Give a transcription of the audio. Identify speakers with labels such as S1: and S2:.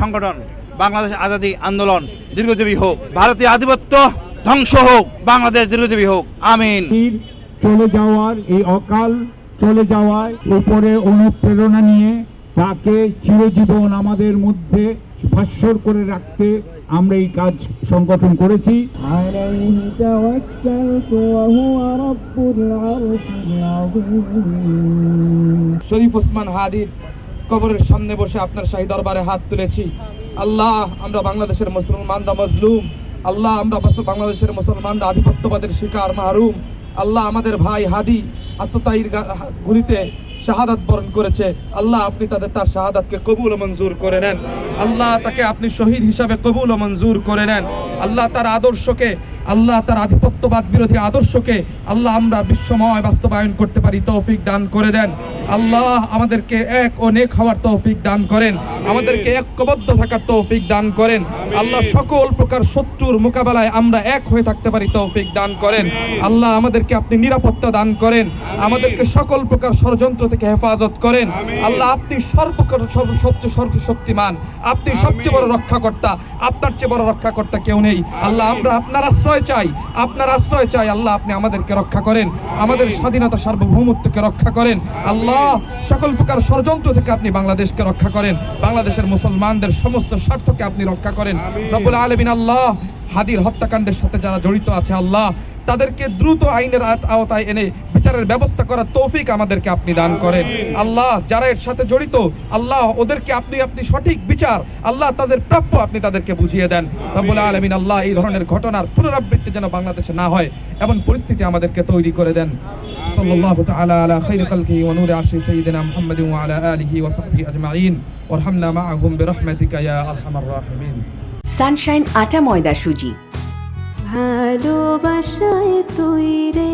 S1: সংগঠন বাংলাদেশ আজাদি আন্দোলন দীর্ঘজীবী হোক ভারতীয় আধিপত্য ধ্বংস হোক বাংলাদেশ দীর্ঘজীবী হোক আমিন।
S2: চলে যাওয়ার এই অকাল চলে যাওয়ার উপরে অনুপ্রেরণা নিয়ে তাকে চিরজীবন আমাদের মধ্যে ভাস্বর করে রাখতে আমরা এই কাজ সংগঠন করেছি।
S3: শরীফ ওসমান হাদির কবরের সামনে বসে আপনার শাহী দরবারে হাত তুলেছি। আল্লাহ, আমরা বাংলাদেশের মুসলমানরা মজলুম। আল্লাহ, আমরা বাংলাদেশের মুসলমানরা আধিপত্যবাদের শিকার, মাহরুম। আল্লাহ, আমাদের ভাই হাদি আত্মতায়ীর গুলিতে শাহাদাত বরণ করেছে। আল্লাহ, আপনি তাদের তার শাহাদাতকে কবুল ও মঞ্জুর করে নেন। আল্লাহ, তাকে আপনি শহীদ হিসাবে কবুল ও মঞ্জুর করে নেন। আল্লাহ, তার আদর্শকে আল্লাহ, তার আধিপত্যবাদ বিরোধী আদর্শকে আল্লাহ আমরা বিশ্বময় বাস্তবায়ন করতে পারি, তৌফিক দান করে দেন। আল্লাহ আমাদেরকে এক ও নেক হওয়ার তৌফিক দান করেন। আমাদেরকে ঐক্যবদ্ধ থাকার তৌফিক দান করেন। আল্লাহ সকল প্রকার শত্রুর মোকাবেলায় আমরা এক হয়ে থাকতে পারি তৌফিক দান করেন। আল্লাহ আমাদেরকে আপনি নিরাপত্তা দান করেন। আমাদেরকে সকল প্রকার ষড়যন্ত্র থেকে হেফাজত করেন। আল্লাহ আপনি সর্বপ্রকার সর্ব- সবচেয়ে সর্বশক্তিমান আপনি সবচেয়ে বড় রক্ষাকর্তা। আপনার চেয়ে বড় রক্ষাকর্তা কেউ নেই। আল্লাহ আমরা আপনার আশ্রয় চাই। আপনার আশ্রয় চাই। আল্লাহ আপনি আমাদেরকে রক্ষা করেন। আমাদের স্বাধীনতা সার্বভৌমত্বকে রক্ষা করেন। আল্লাহ সকল প্রকার ষড়যন্ত্র থেকে আপনি বাংলাদেশকে রক্ষা করেন। বাংলাদেশের মুসলমানদের সমস্ত স্বার্থকে আপনি রক্ষা করেন। রব্বুল আলমিন আল্লাহ হাদির হত্যাকাণ্ডের সাথে যারা জড়িত আছে আল্লাহ তাদেরকে দ্রুত আইনের আওতায় এনে বিচারের ব্যবস্থা করার তৌফিক আমাদেরকে আপনি দান করেন। আল্লাহ যারা এর সাথে জড়িত আল্লাহ ওদেরকে আপনি আপনি সঠিক বিচার আল্লাহ তাদের প্রাপ্য আপনি তাদেরকে বুঝিয়ে দেন। রব্বুল আলমিন আল্লাহ এই ধরনের ঘটনার পুনরাবৃত্তি যেন বাংলাদেশে না হয় এমন পরিস্থিতি আমাদেরকে তৈরি করে দেন। সাল্লাল্লাহু তাআলা আলা খাইরি খালকিহি ওয়া নূরি আরশি সাইয়্যিদিনা মুহাম্মাদিন ওয়া আলা আলিহি ওয়া সাহবিহি আজমাইন। ওয়ারহামনা মাআহুম বিরহমাতিকা ইয়া আরহামার রাহিমিন।
S4: সানশাইন আটা ময়দা সুজি।
S5: ভালোবাসায় তৈরে